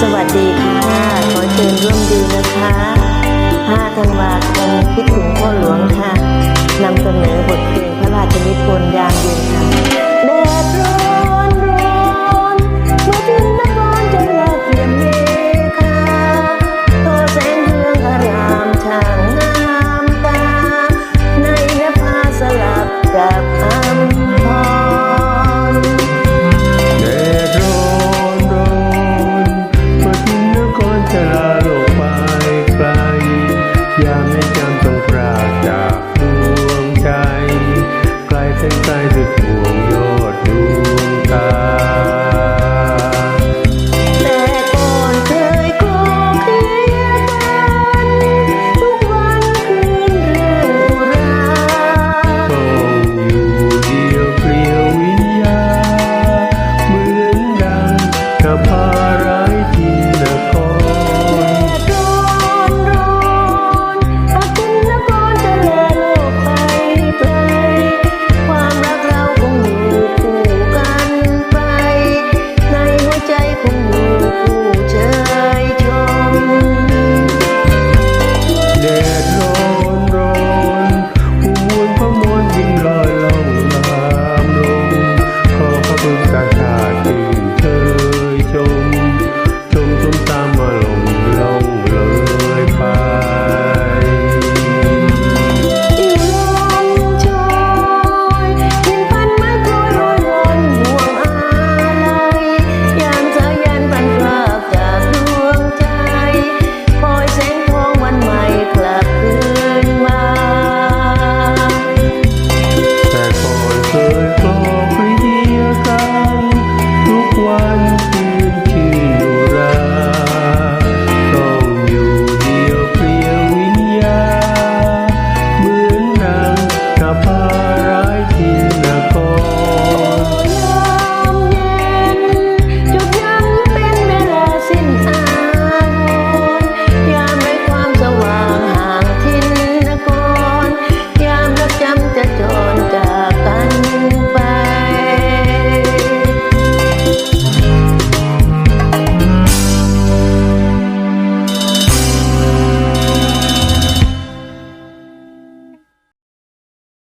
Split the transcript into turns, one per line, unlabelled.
สวัสดีค่ะขอเชิญร่วมดูนะคะ5ธันวาคมคิดถึงพ่อหลวงค่ะนำเสนอบทเพลง